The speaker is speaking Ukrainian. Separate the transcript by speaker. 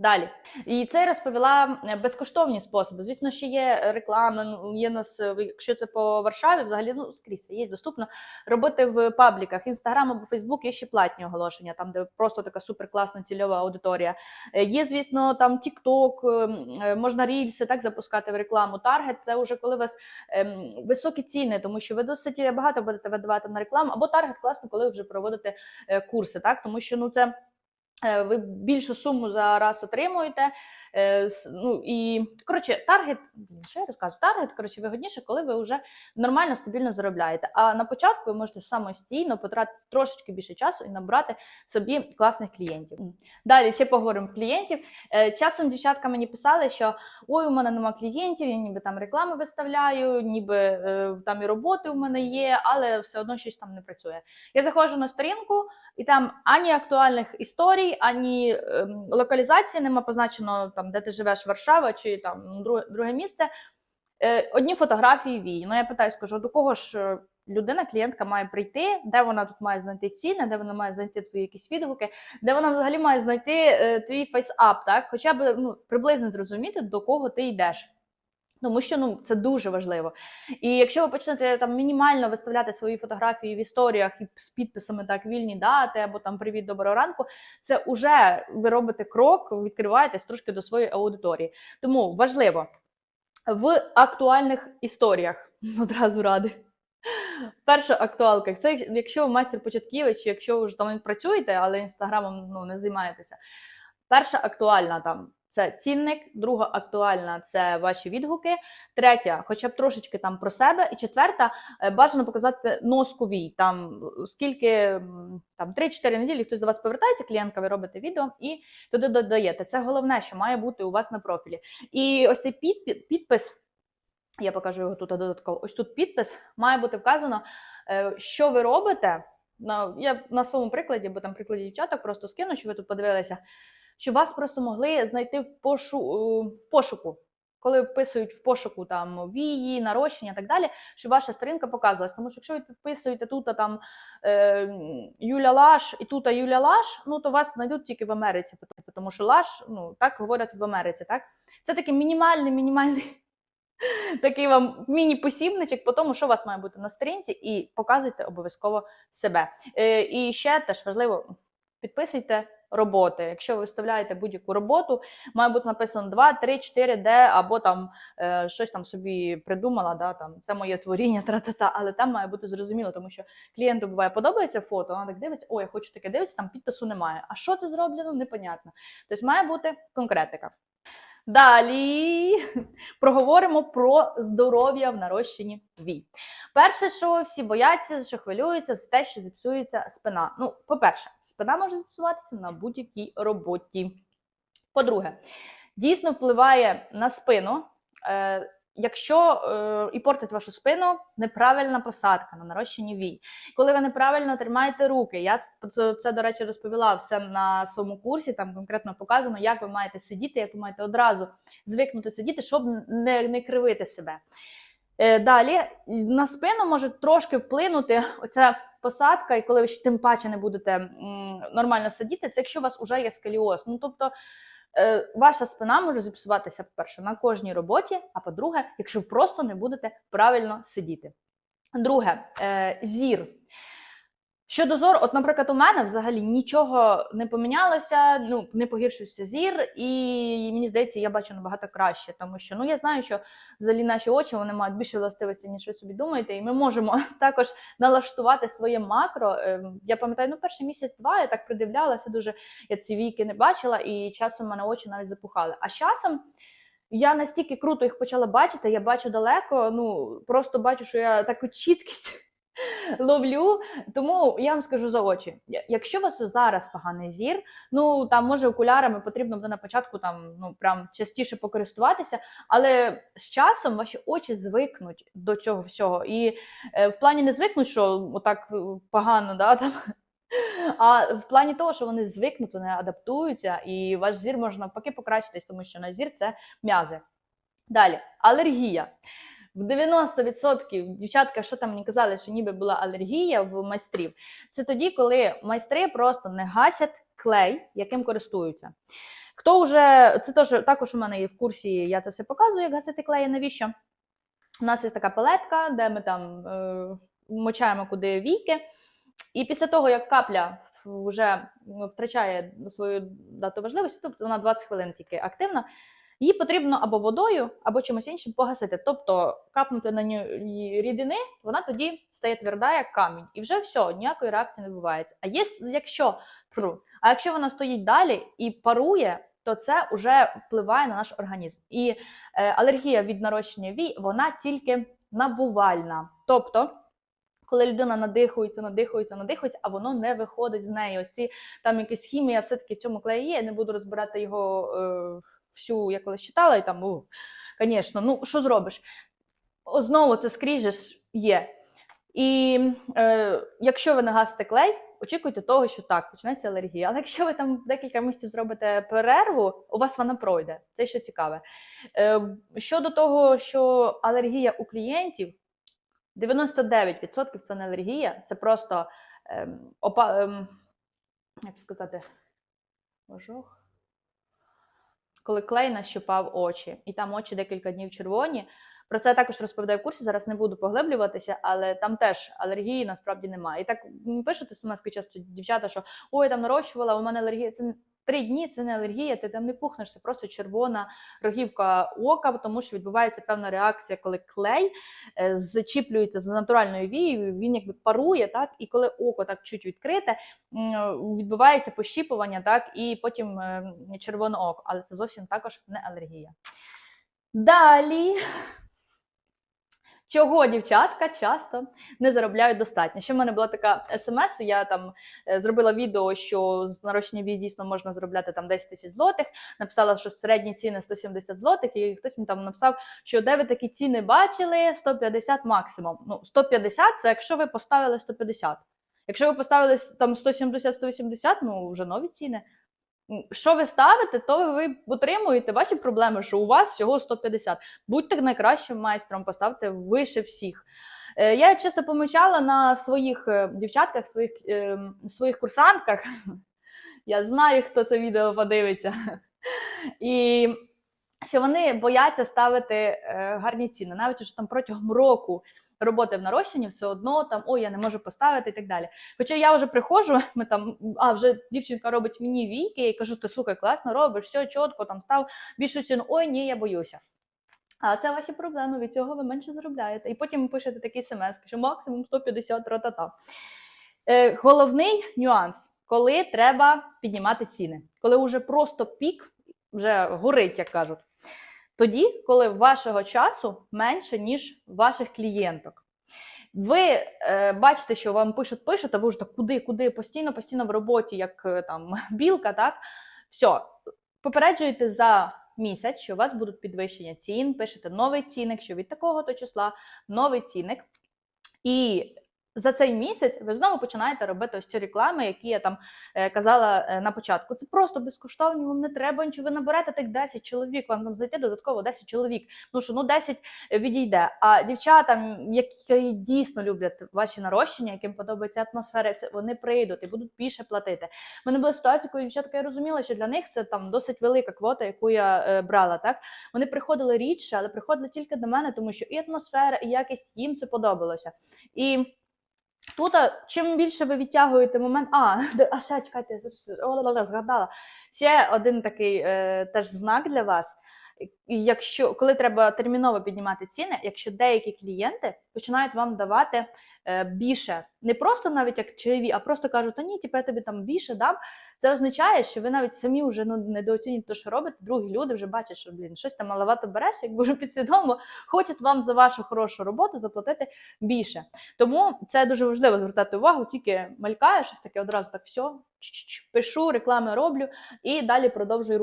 Speaker 1: Далі. І це розповіла безкоштовні способи. Звісно, ще є реклама, ну, є нас, е, якщо це по Варшаві, взагалі ну, скрізь є доступно робити в пабліках. Інстаграм або Фейсбук є ще платні оголошення, там, де просто така суперкласна цільова аудиторія. Е, Є, звісно, там TikTok, ем, е, можна рільси так запускати в рекламу. Таргет це вже коли у вас ем, високі ціни, тому що ви досить багато будете видавати на рекламу, або таргет класно, коли ви вже проводите курси, так тому що ну це. Е, Ви більшу суму за раз отримуєте. Е, Ну і коротше, таргет, що розказую? Таргет, коротше, вигодніше, коли ви вже нормально, стабільно заробляєте. А на початку ви можете самостійно потратити трошечки більше часу і набрати собі класних клієнтів. Далі ще поговоримо клієнтів. Е, Часом дівчатка мені писали, що ой, у мене нема клієнтів, я ніби там реклами виставляю, ніби е, там і роботи у мене є, але все одно щось там не працює. Я заходжу на сторінку, і там ані актуальних історій, ані ем, локалізації нема позначено там, де ти живеш, Варшава чи там ну, друге, місце. Е, одні фотографії вій. Ну я питаю, скажу, до кого ж е, людина, клієнтка має прийти, де вона тут має знайти ціни, де вона має знайти твої якісь відгуки, де вона взагалі має знайти е, твій фейсап, так? Хоча б ну, приблизно зрозуміти, до кого ти йдеш. Тому що ну це дуже важливо. І якщо ви почнете там мінімально виставляти свої фотографії в історіях і з підписами так вільні дати або там привіт доброго ранку, це вже ви робите крок, відкриваєтесь трошки до своєї аудиторії. Тому важливо в актуальних історіях одразу ради. Перша актуалка це якщо ви майстер початківець, якщо ви вже там працюєте, але інстаграмом ну, не займаєтеся. Перша актуальна там це цінник, друга актуальна це ваші відгуки, третя, хоча б трошечки там про себе, і четверта е, бажано показати носковій. Там скільки там 3-4 неділі хтось до вас повертається, клієнтка, ви робите відео і туди додаєте. Це головне, що має бути у вас на профілі. І ось цей підпис. Я покажу його тут додатково. Ось тут підпис має бути вказано, е, що ви робите. Я на своєму прикладі, бо там прикладі дівчаток просто скину, що ви тут подивилися, що вас просто могли знайти в, пошу, е, в пошуку. Коли вписують в пошуку там вії, нарощення і так далі, щоб ваша сторінка показувалась. Тому що якщо ви підписуєте тут там е, Юля Лаш і тут Юля Лаш, ну то вас знайдуть тільки в Америці, тому що Лаш, ну так говорять в Америці. Так? Це такий мінімальний, мінімальний такий вам міні-посібничок по тому, що у вас має бути на сторінці, і показуйте обов'язково себе. Е, і ще теж важливо, підписуйте роботи. Якщо ви виставляєте будь-яку роботу, має бути написано 2, 3, 4, де, або там е, щось там собі придумала, да, там, це моє творіння, тра-та-та, але там має бути зрозуміло, тому що клієнту буває подобається фото, вона так дивиться, о, я хочу таке дивитися, там підпису немає. А що це зроблено, непонятно. Тобто має бути конкретика. Далі проговоримо про здоров'я в нарощенні вій. Перше, що всі бояться, що хвилюються, це те, що зіпсується спина. Ну, по-перше, спина може зіпсуватися на будь-якій роботі. По-друге, дійсно впливає на спину. Е, Якщо е, і портить вашу спину неправильна посадка на нарощенні вій, коли ви неправильно тримаєте руки, я це, це, до речі, розповіла все на своєму курсі. Там конкретно показано, як ви маєте сидіти, як ви маєте одразу звикнути сидіти, щоб не, не кривити себе. Е, Далі на спину може трошки вплинути оця посадка, і коли ви ще тим паче не будете нормально сидіти, це якщо у вас вже є сколіоз. Ну тобто ваша спина може зіпсуватися, по-перше, на кожній роботі, а по-друге, якщо ви просто не будете правильно сидіти. Друге, е, зір. Щодо зору, от, наприклад, у мене взагалі нічого не помінялося, ну не погіршився зір, і мені здається, я бачу набагато краще, тому що ну я знаю, що взагалі наші очі вони мають більше властивості, ніж ви собі думаєте, і ми можемо також налаштувати своє макро. Ем, Я пам'ятаю, ну перший місяць-два я так придивлялася, дуже я ці віки не бачила, і часом мене очі навіть запухали. А з часом. Я настільки круто їх почала бачити, я бачу далеко, ну просто бачу, що я таку чіткість ловлю. Тому я вам скажу за очі. Якщо у вас зараз поганий зір, ну там може окулярами потрібно буде на початку там ну прям частіше покористуватися, але з часом ваші очі звикнуть до цього всього. І е, в плані не звикнуть, що отак е, погано, да, там. А в плані того, що вони звикнуть, вони адаптуються, і ваш зір може навпаки покращитись, тому що на зір це м'язи. Далі, алергія. В 90% дівчатка, що там мені казали, що ніби була алергія в майстрів. Це тоді, коли майстри просто не гасять клей, яким користуються. Хто вже це теж також у мене є в курсі, я це все показую, як гасити клеї, навіщо? У нас є така палетка, де ми там е, мочаємо куди війки. І після того, як капля вже втрачає свою дату важливості, тобто вона 20 хвилин тільки активна, її потрібно або водою, або чимось іншим погасити. Тобто капнути на ній рідини, вона тоді стає тверда, як камінь. І вже все, ніякої реакції не відбувається. А є, якщо, а якщо вона стоїть далі і парує, то це вже впливає на наш організм. І е, алергія від нарощення вій, вона тільки набувальна. Тобто, коли людина надихується, надихується, надихується, а воно не виходить з неї. Ось ці там якась хімія, все-таки в цьому клеї є. Я не буду розбирати його е, всю, я колись читала, і там, звісно, ну що зробиш? Знову це скріжеш є. І е, якщо ви не гасите клей, очікуйте того, що так, почнеться алергія. Але якщо ви там декілька місяців зробите перерву, у вас вона пройде. Це ще цікаве. Е, щодо того, що алергія у клієнтів, 99% це не алергія, це просто ем, опа, ем, як сказати, ожог. Коли клей нащупав очі, і там очі декілька днів червоні. Про це я також розповідаю в курсі, зараз не буду поглиблюватися, але там теж алергії насправді немає. І так пишете смс часто дівчата, що ой, там нарощувала, у мене алергія. Це три дні, це не алергія, ти там не пухнеш, це просто червона рогівка ока, тому що відбувається певна реакція, коли клей е, зчіплюється з натуральною вією, він якби парує, так, і коли око так чуть відкрите, відбувається пощіпування, так, і потім е, червоне око. Але це зовсім також не алергія. Далі. Чого дівчатка часто не заробляють достатньо? Ще в мене була така смс, я там е, зробила відео, що з нарощення вій дійсно можна заробляти там 10 тисяч злотих. Написала, що середні ціни 170 злотих, і хтось мені там написав, що де ви такі ціни бачили, 150 максимум. Ну, 150 це якщо ви поставили 150. Якщо ви поставили там 170-180, ну вже нові ціни. Що ви ставите, то ви отримуєте ваші проблеми, що у вас всього 150. Будьте найкращим майстром, поставте вище всіх. Е, Я часто помічала на своїх е, дівчатках, своїх, е, своїх курсантках. Я знаю, хто це відео подивиться. І що вони бояться ставити гарні ціни, навіть що там протягом року роботи в нарощенні все одно там ой, я не можу поставити і так далі. Хоча я вже приходжу, ми там, а вже дівчинка робить мені війки, я кажу, ти слухай, класно робиш, все чітко, там став більшу ціну. Ой, ні, я боюся. А це ваші проблеми, від цього ви менше заробляєте. І потім пишете такий смс, що максимум 150 ратата. Е, головний нюанс, коли треба піднімати ціни, коли вже просто пік вже горить, як кажуть. Тоді, коли вашого часу менше, ніж ваших клієнток. Ви е, бачите, що вам пишуть, пишуть, а ви вже так куди, куди, постійно, постійно в роботі, як е, там білка, так? Все, попереджуєте за місяць, що у вас будуть підвищення цін, пишете новий цінник, що від такого то числа новий цінник. І за цей місяць ви знову починаєте робити ось ці реклами, які я там е, казала е, на початку. Це просто безкоштовні, вам не треба нічого. Ви наберете тих 10 чоловік, вам там зайти додатково 10 чоловік. Ну що ну 10 відійде. А дівчата, які дійсно люблять ваші нарощення, яким подобається атмосфера, вони прийдуть і будуть більше платити. У мене була ситуація, коли дівчатка я розуміла, що для них це там досить велика квота, яку я е, брала. Так вони приходили рідше, але приходили тільки до мене, тому що і атмосфера, і якість їм це подобалося. І Тут, чим більше ви відтягуєте момент, а, а ще чекайте, згадала. Ще один такий е, теж знак для вас. Якщо коли треба терміново піднімати ціни, якщо деякі клієнти починають вам давати е, більше, не просто навіть як чайові, а просто кажуть, та ні, типу, я тобі там більше дам. Це означає, що ви навіть самі вже ну, недооцінюєте те, що робите. Другі люди вже бачать, що блін, щось там маловато береш, якби вже підсвідомо хочуть вам за вашу хорошу роботу заплатити більше. Тому це дуже важливо звертати увагу, тільки малькає щось таке одразу так все, пишу, реклами роблю і далі продовжую